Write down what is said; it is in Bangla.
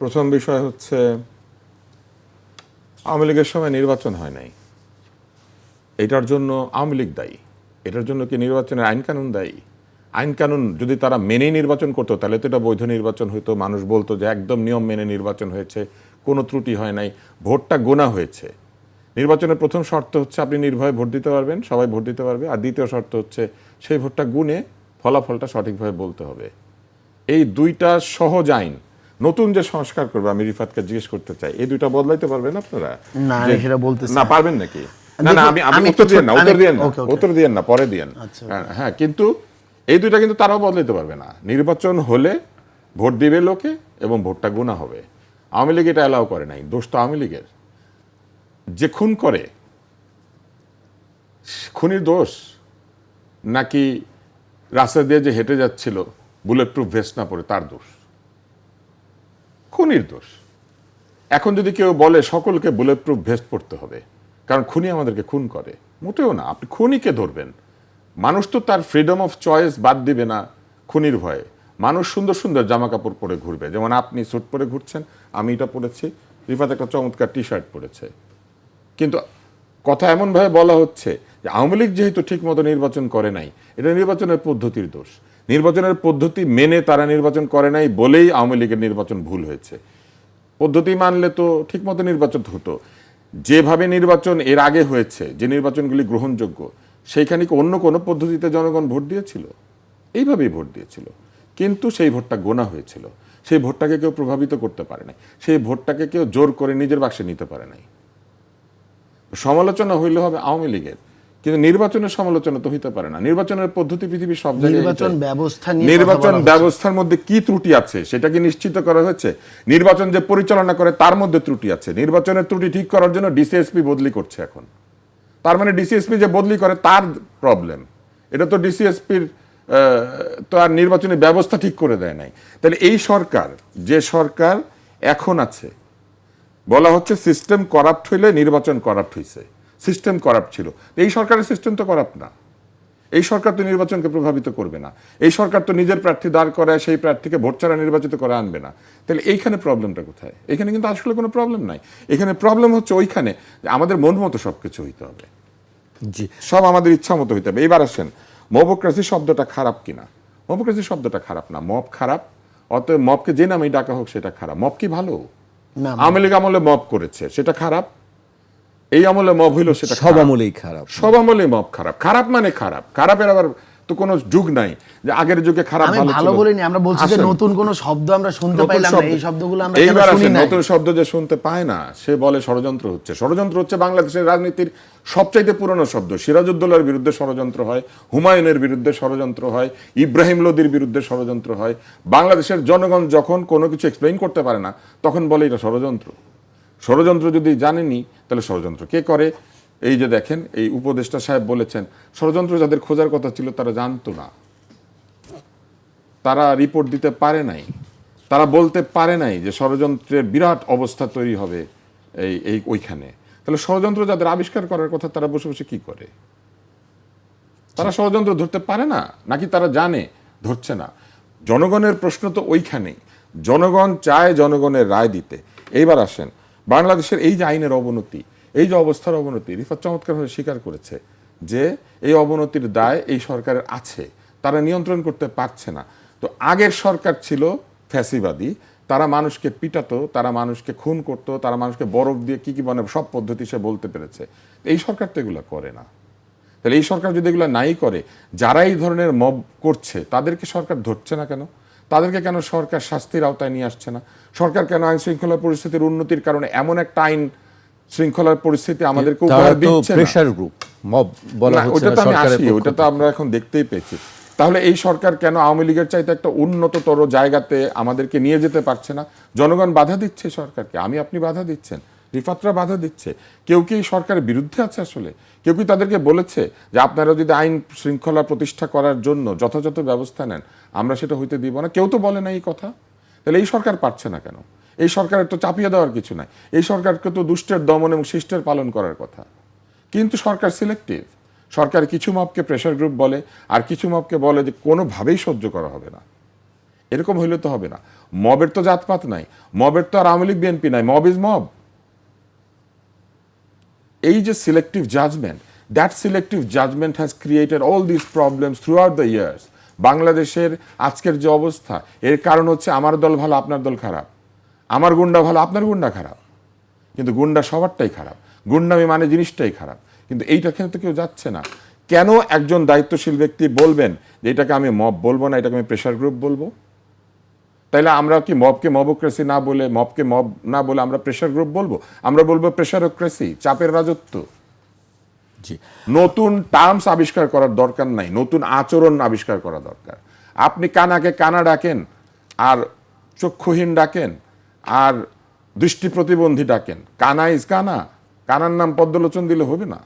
প্রথম বিষয় হচ্ছে, আওয়ামী লীগের সময় নির্বাচন হয় নাই। এটার জন্য আওয়ামী লীগ দায়ী। এটার জন্য কি নির্বাচনের আইন কানুন দায়ী? আইন কানুন যদি তারা মেনেই নির্বাচন করতো, তাহলে তো এটা বৈধ নির্বাচন হতো মানুষ বলতো যে একদম নিয়ম মেনে নির্বাচন হয়েছে, কোনো ত্রুটি হয় নাই, ভোটটা গোনা হয়েছে। নির্বাচনের প্রথম শর্ত হচ্ছে আপনি নির্ভয়ে ভোট দিতে পারবেন, সবাই ভোট দিতে পারবে। আর দ্বিতীয় শর্ত হচ্ছে সেই ভোটটা গুনে ফলাফলটা সঠিকভাবে বলতে হবে। এই দুইটা সহজ আইন নতুন যে সংস্কার করবে আমি রিফাতকে জিজ্ঞেস করতে চাই এই দুইটা বদলাইতে পারবেন আপনারা? না, সেটা বলতেছি না। পারবেন নাকি? না না আমি আমি উত্তর দিয়েন না উত্তর দিয়েন না। উত্তর দিয়েন না পরে দিয়েন। আচ্ছা, হ্যাঁ, হ্যাঁ কিন্তু এই দুইটা কিন্তু তারাও বদলাইতে পারবে না। নির্বাচন হলে ভোট দিবে লোকে এবং ভোটটা গুণা হবে। আওয়ামী লীগ এটা অ্যালাউ করে নাই দোষ তো আওয়ামী লীগের। যে খুন করে খুনির দোষ নাকি রাস্তা দিয়ে যে হেঁটে যাচ্ছিল বুলেট প্রুফ ভেস্ট না পরে তার দোষ? খুনির দোষ এখন যদি কেউ বলে সকলকে বুলেট প্রুফ ভেস্ট পড়তে হবে, কারণ খুনি আমাদেরকে খুন করে, মোটেও না, আপনি খুনিকে ধরবেন। মানুষ তো তার ফ্রিডম অফ চয়েস বাদ দিবে না খুনির ভয়ে। মানুষ সুন্দর সুন্দর জামা কাপড় পরে ঘুরবে, যেমন আপনি স্যুট পরে ঘুরছেন, আমি এটা পরেছি, রিফাত একটা চমৎকার টি শার্ট পরেছে। কিন্তু কথা এমনভাবে বলা হচ্ছে যে আওয়ামী লীগ যেহেতু ঠিক মতো নির্বাচন করে নাই, এটা নির্বাচনের পদ্ধতির দোষ। নির্বাচনের পদ্ধতি মেনে তারা নির্বাচন করে নাই বলেই আওয়ামী লীগের নির্বাচন ভুল হয়েছে। পদ্ধতি মানলে তো ঠিক মতো নির্বাচন হতো। যেভাবে নির্বাচন এর আগে হয়েছে, যে নির্বাচনগুলি গ্রহণযোগ্য, সেইখানে কি অন্য কোনো পদ্ধতিতে জনগণ ভোট দিয়েছিল? এইভাবেই ভোট দিয়েছিল। কিন্তু সেই ভোটটা গোনা হয়েছিল। সেই ভোটটাকে কেউ প্রভাবিত করতে পারে নাই। সেই ভোটটাকে কেউ জোর করে নিজের বাক্সে নিতে পারে নাই। সমালোচনা হইলে হবে আওয়ামী লীগের। কিন্তু নির্বাচনের সমালোচনা তো হইতে পারে না। নির্বাচনের পদ্ধতি পৃথিবীর সব জায়গায় নির্বাচন ব্যবস্থা নির্বাচন ব্যবস্থার মধ্যে কি ত্রুটি আছে সেটা কি নিশ্চিত করা হয়েছে। নির্বাচন যে পরিচালনা করে তার মধ্যে ত্রুটি আছে। নির্বাচনের ত্রুটি ঠিক করার জন্য ডিসিএসপি বদলি করছে এখন। তার মানে ডিসিএসপি যে বদলি করে তার প্রবলেম এটা তো ডিসিএসপির তো আর নির্বাচনী ব্যবস্থা ঠিক করে দেয় নাই। তাহলে এই সরকার যে সরকার এখন আছে বলা হচ্ছে সিস্টেম করাপ্ট হইলে নির্বাচন করাপ্ট হয়েছে সিস্টেম করাপ্ট ছিল। এই সরকারের সিস্টেম তো করাপ্ট না। এই সরকার তো নির্বাচনকে প্রভাবিত করবে না। এই সরকার তো নিজের প্রার্থী দাঁড় করায় সেই প্রার্থীকে ভোট ছাড়া নির্বাচিত করে আনবে না। তাহলে এইখানে প্রবলেমটা কোথায়? এখানে কিন্তু আসলে কোনো প্রবলেম নাই। এখানে প্রবলেম হচ্ছে ওইখানে। আমাদের মন মতো সব কিছু হইতে হবে। জি। সব আমাদের ইচ্ছা মতো হইতে হবে। এইবার আসেন মবক্রাসি শব্দটা খারাপ কিনা? মবক্রাসি শব্দটা খারাপ না। মব খারাপ অতএব মবকে যে নামেই ডাকা হোক সেটা খারাপ। মব কি ভালো? না। আওয়ামী লীগ আমলে মব করেছে। সেটা খারাপ? এই আমলে মব হইল সেটা সব খারাপ। আমলেই খারাপ। সব আমলে মব খারাপ। খারাপ মানে খারাপ। খারাপের আবার তো কোনো যুগ নাই যে আগের যুগে খারাপ আমি ভালো ভালো বলিনি আমরা বলছি যে নতুন কোন শব্দ আমরা শুনতে পাইলাম না এই শব্দগুলো আমরা কেন এইবার না নতুন শব্দ যে শুনতে পায় না সে বলে ষড়যন্ত্র হচ্ছে। ষড়যন্ত্র হচ্ছে বাংলাদেশের রাজনীতির সবচাইতে পুরনো শব্দ। সিরাজউদ্দৌলার বিরুদ্ধে ষড়যন্ত্র হয় হুমায়ুনের বিরুদ্ধে ষড়যন্ত্র হয় ইব্রাহিম লোদির বিরুদ্ধে ষড়যন্ত্র হয়। বাংলাদেশের জনগণ যখন কোনো কিছু এক্সপ্লেইন করতে পারে না তখন বলে এটা ষড়যন্ত্র। ষড়যন্ত্র যদি জানেনি, তাহলে ষড়যন্ত্র কে করে? এই যে দেখেন, এই উপদেষ্টা সাহেব বলেছেন, ষড়যন্ত্র যাদের খোঁজার কথা ছিল তারা জানতো না। তারা রিপোর্ট দিতে পারে নাই। তারা বলতে পারে নাই যে ষড়যন্ত্রের বিরাট অবস্থা তৈরি হবে এই এই ওইখানে। তাহলে ষড়যন্ত্র যাদের আবিষ্কার করার কথা তারা বসে বসে কি করে? তারা ষড়যন্ত্র ধরতে পারে না, নাকি তারা জানে? ধরছে না। জনগণের প্রশ্ন তো ওইখানেই। জনগণ চায় জনগণের রায় দিতে। এইবার আসেন বাংলাদেশের এই যে আইনের অবনতি, এই যে অবস্থার অবনতি, রিফাত চমৎকারভাবে স্বীকার করেছে যে এই অবনতির দায় এই সরকারের আছে, তারা নিয়ন্ত্রণ করতে পারছে না। তো আগের সরকার ছিল ফ্যাসিবাদী, তারা মানুষকে পিটাতো, তারা মানুষকে খুন করতো, তারা মানুষকে বরফ দিয়ে কি কি মানে সব পদ্ধতি সে বলতে পেরেছে। এই সরকার তো এগুলো করে না। তাহলে এই সরকার যদি এগুলো নাই করে, যারা এই ধরনের মব করছে, তাদেরকে সরকার ধরছে না কেন? তাদেরকে কেন সরকার শাস্তির আওতায় নিয়ে আসছে না? সরকার কেন আইন শৃঙ্খলা পরিস্থিতির উন্নতির কারণে এমন একটা আইন শৃঙ্খলার পরিস্থিতি আমাদেরকে উপহার দিচ্ছে না? প্রেশার গ্রুপ মব বলা হচ্ছে ওটা তো আমি আসি ওটা তো আমরা এখন দেখতেই পেয়েছি। তাহলে এই সরকার কেন আওয়ামী লীগের চাইতে একটা উন্নততর জায়গাতে আমাদেরকে নিয়ে যেতে পারছে না? জনগণ বাধা দিচ্ছে সরকারকে আমি আপনি বাধা দিচ্ছেন। রিফাতরা বাধা দিচ্ছে। কেউ কি সরকারের বিরুদ্ধে আছে আসলে? কেউ কি তাদেরকে বলেছে যে আপনারা যদি আইন শৃঙ্খলা প্রতিষ্ঠা করার জন্য যথাযথ ব্যবস্থা নেন, আমরা সেটা হইতে দিব না? কেউ তো বলে না এই কথা। তাহলে এই সরকার পারছে না কেন? এই সরকারের তো চাপিয়ে দেওয়ার কিছু নাই। এই সরকারকে তো দুষ্টের দমন এবং শিষ্টের পালন করার কথা। কিন্তু সরকার সিলেক্টিভ সরকার কিছু মাপকে প্রেশার গ্রুপ বলে, আর কিছু মাপকে বলে যে কোনোভাবেই সহ্য করা হবে না। এরকম হইলে তো হবে না। মবের তো জাতপাত নাই। মবের তো আর আওয়ামী লীগ, বিএনপি নাই। মব ইজ মব এই যে selective judgement that selective judgement has created all this problems throughout the years বাংলাদেশের আজকের যে অবস্থা, এর কারণ হচ্ছে আমার দল ভালো, আপনার দল খারাপ। আমার গুন্ডা ভালো, আপনার গুন্ডা খারাপ। কিন্তু গুন্ডা সবারটাই খারাপ। গুন্ডামি মানে জিনিসটাই খারাপ। কিন্তু এইটা তো কেউ যাচ্ছে না? কেন একজন দায়িত্বশীল ব্যক্তি বলবেন যে এটাকে আমি মব বলব না, এটাকে আমি প্রেশার গ্রুপ বলব? তাইলে আমরা কি মবকে মবোক্রেসি না বলে মবকে মব না বলে আমরা প্রেশার গ্রুপ বলব? আমরা বলব প্রেশারোক্রেসি চাপের রাজত্ব। জি। নতুন টার্মস আবিষ্কার করার দরকার নাই নতুন আচরণ আবিষ্কার করা দরকার। আপনি কানাকে কানা ডাকেন আর চক্ষুহীন ডাকেন আর দৃষ্টি প্রতিবন্ধী ডাকেন। কানা ইজ কানা কানার নাম পদ্মলোচন দিলে হবে না।